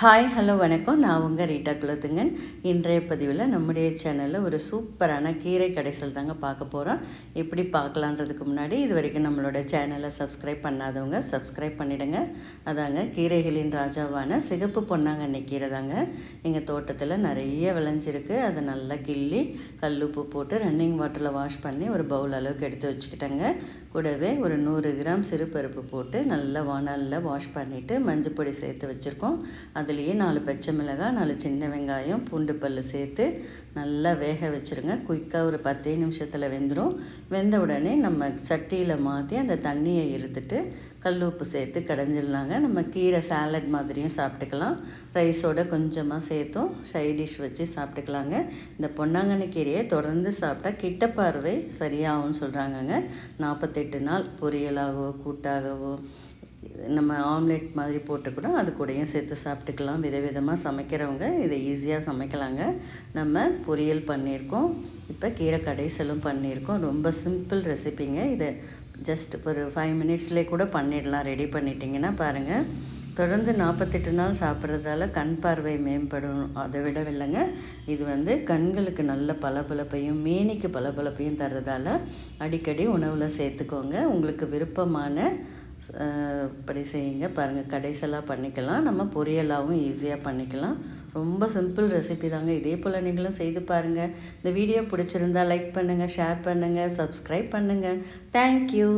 Hi hello வணக்கம். நான் உங்கள் ரீட்டா குலத்துங்கன். இன்றைய பதிவில் நம்முடைய சேனலில் ஒரு சூப்பரான கீரை கடைசல் தாங்க பார்க்க போகிறோம் எப்படி பார்க்கலான்றதுக்கு முன்னாடி இது வரைக்கும் நம்மளோட சேனலை சப்ஸ்கிரைப் பண்ணாதவங்க சப்ஸ்கிரைப் பண்ணிவிடுங்க அதாங்க கீரைகளின் ராஜாவான சிகப்பு பொன்னாங்கண்ணி கீரை தாங்க. எங்கள் தோட்டத்தில் நிறைய விளைஞ்சிருக்கு. அதை நல்லா கிள்ளி கல்லுப்பு போட்டு ரன்னிங் வாட்டரில் வாஷ் பண்ணி ஒரு பவுல் அளவுக்கு எடுத்து வச்சுக்கிட்டேங்க. கூடவே ஒரு நூறு கிராம் சிறுபருப்பு போட்டு நல்லா வானலில் வாஷ் பண்ணிவிட்டு மஞ்சள் பொடி சேர்த்து வச்சுருக்கோம். அதுலேயே நாலு பச்சை மிளகாய் நாலு சின்ன வெங்காயம் பூண்டு பல் சேர்த்து நல்லா வேக வச்சுருங்க. குயிக்காக ஒரு பத்தே நிமிஷத்தில் வெந்துடும் வெந்த உடனே நம்ம சட்டியில் மாற்றி அந்த தண்ணியை இருத்துட்டு கல் உப்பு சேர்த்து கடைஞ்சிடலாங்க. நம்ம கீரை சாலட் மாதிரியும் சாப்பிட்டுக்கலாம். ரைஸோட கொஞ்சமாக சேர்த்தும் சைட் டிஷ் வச்சு சாப்பிட்டுக்கலாங்க. இந்த பொன்னாங்கண்ணி கீரையை தொடர்ந்து சாப்பிட்டா கிட்ட பார்வை சரியாகும்னு சொல்கிறாங்கங்க நாற்பத்தெட்டு நாள் பொரியலாகவோ கூட்டாகவோ நம்ம ஆம்லெட் மாதிரி போட்டு கூட அது கூடயும் சேர்த்து சாப்பிட்டுக்கலாம். விதவிதமாக சமைக்கிறவங்க இதை ஈஸியாக சமைக்கலாங்க. நம்ம பொரியல் பண்ணியிருக்கோம். இப்போ கீரை கடைசலும் பண்ணியிருக்கோம். ரொம்ப சிம்பிள் ரெசிபிங்க இதை ஜஸ்ட் ஒரு ஃபைவ் மினிட்ஸ்லேயே கூட பண்ணிடலாம். ரெடி பண்ணிட்டீங்கன்னா பாருங்கள் தொடர்ந்து நாற்பத்தெட்டு நாள் சாப்பிட்றதால கண் பார்வை மேம்படும். அதை விட இல்லைங்க இது வந்து கண்களுக்கு நல்ல பளபளப்பையும் மேனிக்கு பளபளப்பையும் தர்றதால அடிக்கடி உணவில் சேர்த்துக்கோங்க. உங்களுக்கு விருப்பமான படி செய்யுங்க. பாருங்கள் கடைசலாக பண்ணிக்கலாம். நம்ம பொரியலாகவும் ஈஸியாக பண்ணிக்கலாம். ரொம்ப சிம்பிள் ரெசிபி தாங்க. இதே போல் நீங்களும் செய்து பாருங்கள் இந்த வீடியோ பிடிச்சிருந்தா லைக் பண்ணுங்கள் ஷேர் பண்ணுங்கள் சப்ஸ்கிரைப் பண்ணுங்கள் தேங்க்யூ